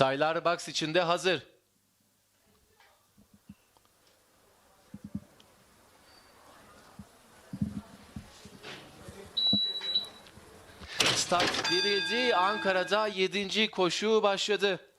Taylar box içinde hazır. Start verildi. Ankara'da 7. koşu başladı.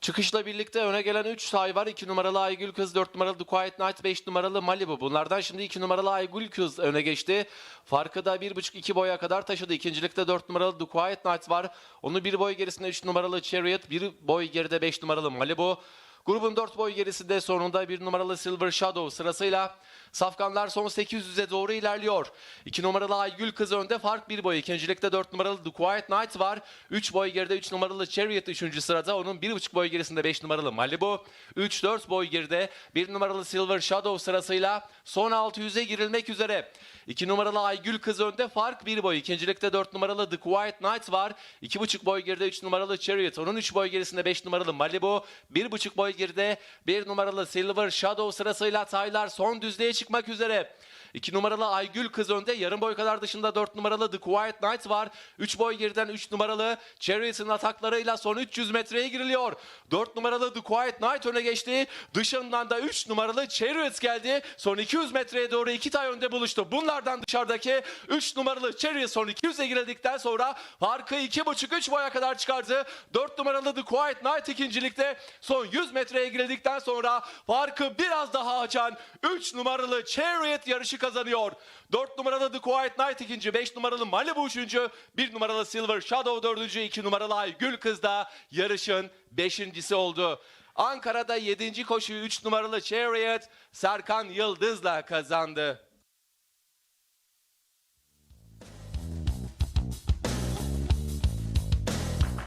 Çıkışla birlikte öne gelen 3 say var. 2 numaralı Aygül Kız, 4 numaralı The Quiet Night, 5 numaralı Malibu. Bunlardan şimdi 2 numaralı Aygül Kız öne geçti. Farkı da 1,5-2 boya kadar taşıdı. İkincilikte 4 numaralı The Quiet Night var. Onu bir boy gerisinde 3 numaralı Chariot, bir boy geride 5 numaralı Malibu. Grubun 4 boy gerisinde sonunda 1 numaralı Silver Shadow sırasıyla Safkanlar son 800'e doğru ilerliyor. 2 numaralı Aygül Kız önde fark 1 boy. İkincilikte 4 numaralı The Quiet Night var. 3 boy geride 3 numaralı Chariot 3. sırada. Onun 1,5 boy gerisinde 5 numaralı Malibu. 3-4 boy geride 1 numaralı Silver Shadow sırasıyla son 600'e girilmek üzere. 2 numaralı Aygül Kız önde fark 1 boy. İkincilikte 4 numaralı The Quiet Night var. 2,5 boy geride 3 numaralı Chariot. Onun 3 boy gerisinde 5 numaralı Malibu. 1,5 boy geride 1 numaralı Silver Shadow sırasıyla Taylar son düzlüğe çıkmak üzere. 2 numaralı Aygül Kız önde. Yarım boy kadar dışında 4 numaralı The Quiet Night var. 3 boy geriden 3 numaralı Chariot'ın ataklarıyla son 300 metreye giriliyor. 4 numaralı The Quiet Night öne geçti. Dışından da 3 numaralı Chariot geldi. Son 200 metreye doğru iki tay önde buluştu. Bunlardan dışarıdaki 3 numaralı Chariot son 200'e girildikten sonra farkı 2,5-3 boya kadar çıkardı. 4 numaralı The Quiet Night ikincilikte son 100 metreye girildikten sonra farkı biraz daha açan 3 numaralı Chariot yarışı kazanıyor. 4 numaralı The Quiet Night ikinci, 5 numaralı Malibu üçüncü, 1 numaralı Silver Shadow dördüncü, 2 numaralı Aygül Kız da yarışın beşincisi oldu. Ankara'da 7. koşuyu 3 numaralı Chariot Serkan Yıldız'la kazandı.